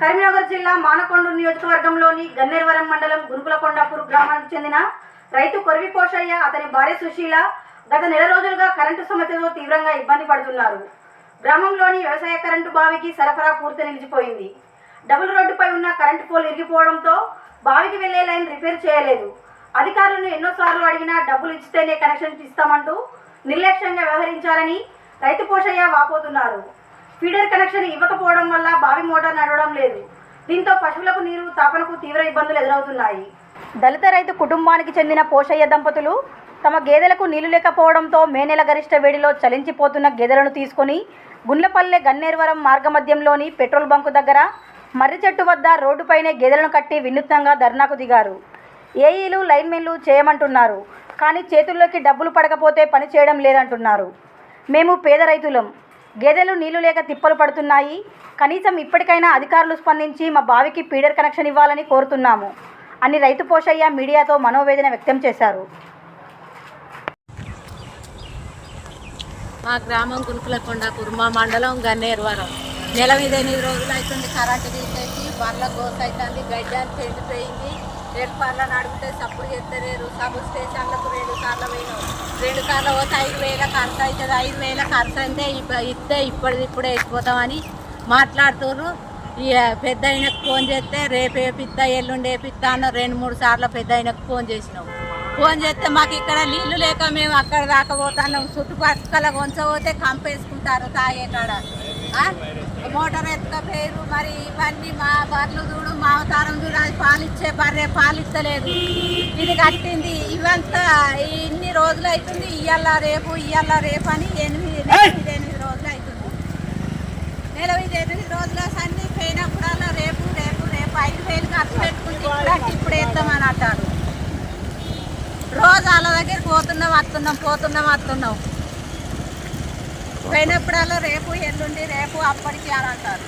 కరీంనగర్ జిల్లా మానకొండ నియోజకవర్గంలోని గన్నేరువరం మండలం గురుకులకొండాపూర్ గ్రామానికి చెందిన రైతు కొరివి పోషయ్య అతని భార్య సుశీల గత నెల రోజులుగా కరెంటు సమస్యతో తీవ్రంగా ఇబ్బంది పడుతున్నారు. గ్రామంలోని వ్యవసాయ కరెంటు బావికి సరఫరా పూర్తి నిలిచిపోయింది. డబుల్ రోడ్డుపై ఉన్న కరెంటు పోల్ ఇరిగిపోవడంతో బావికి వెళ్ళే లైన్ రిపేర్ చేయలేదు. అధికారులను ఎన్నోసార్లు అడిగినా డబ్బులు ఇస్తేనే కనెక్షన్ ఇస్తామంటూ నిర్లక్ష్యంగా వ్యవహరించారని రైతు పోషయ్య వాపోతున్నారు. ఫీడర్ కనెక్షన్ ఇవ్వకపోవడం వల్ల బావి మోటార్ నడవడం లేదు. దీంతో పశువులకు నీరు తాపనకు తీవ్ర ఇబ్బందులు ఎదురవుతున్నాయి. దళిత రైతు కుటుంబానికి చెందిన పోషయ్య దంపతులు తమ గేదెలకు నీళ్ళు లేకపోవడంతో మే నెల గరిష్ట వేడిలో చలించిపోతున్న గేదెలను తీసుకొని గుండ్లపల్లె గన్నేరువరం మార్గమధ్యంలోని పెట్రోల్ బంకు దగ్గర మర్రి చెట్టు వద్ద రోడ్డుపైనే గేదెలను కట్టి వినూత్నంగా ధర్నాకు దిగారు. ఏఈలు లైన్మెన్లు చేయమంటున్నారు. కానీ చేతుల్లోకి డబ్బులు పడకపోతే పని చేయడం లేదంటున్నారు. మేము పేద రైతులం. గేదెలు నీళ్ళు లేక తిప్పలు పడుతున్నాయి. కనీసం ఇప్పటికైనా అధికారులు స్పందించి మా బావికి పీడర్ కనెక్షన్ ఇవ్వాలని కోరుతున్నాము. అని రైతు పోషయ్య మీడియాతో మనోవేదన వ్యక్తం చేశారు. మా గ్రామం గురుకులకొండాపూర్ మా మండలం గన్నేరువరం. నెల మీద ఎనిమిది రోజులు అవుతుంది కరెంటు తీసేసి బర్ల గోస అవుతుంది గడ్డాలు చెండిపోయింది రేపు పర్ల నడిపితే సప్పుడు చేస్తలేరు సబ్ స్టేషన్లకు రెండు సార్లు పోయినాం రెండు సార్లు పోతే ఐదు వేల ఖర్చు అవుతుంది. ఐదు వేల ఖర్చు అంటే ఇప్ప- ఇస్తే ఇప్పటిది ఇప్పుడే వేసిపోతామని మాట్లాడుతున్నారు ఇక పెద్ద ఆయనకు ఫోన్ చేస్తే రేపు వేపిస్తా ఎల్లుండి వేపిస్తా అన్న రెండు మూడు సార్లు పెద్ద ఆయనకు ఫోన్ చేసినాం. ఫోన్ చేస్తే మాకు ఇక్కడ నీళ్ళు లేక మేము అక్కడ రాకపోతున్నాం చుట్టుపక్కల చుట్టుపక్కల కొంచపోతే కంపేసుకుంటారు తాగే కాడ మోటార్ ఎత్తుకపోయారు మరి ఇవన్నీ మా బర్రెలు చూడు మా అవతారం చూడు అది పాలిచ్చే బర్రె పాలిస్తలేదు ఇది కట్టింది ఇవంతా ఇన్ని రోజులు అవుతుంది. ఇయ్యాల రేపు ఇయ్యాల రేపు అని ఎనిమిది ఎనిమిది ఎనిమిది రోజులు అవుతుంది. నెల ఇది ఎనిమిది రోజుల సన్ని పోయినప్పుడల్లా రేపు రేపు రేపు ఐదు వేలు ఖర్చు పెట్టుకుంటే ఇప్పుడంటే ఇప్పుడు వేస్తామని అంటారు. రోజు వాళ్ళ దగ్గరికి పోతున్నాం వస్తున్నాం పోతున్నాం వస్తున్నాం. పోయినప్పుడల్లా రేపు ఎల్లుండి రేపు అప్పటికి అని అంటారు.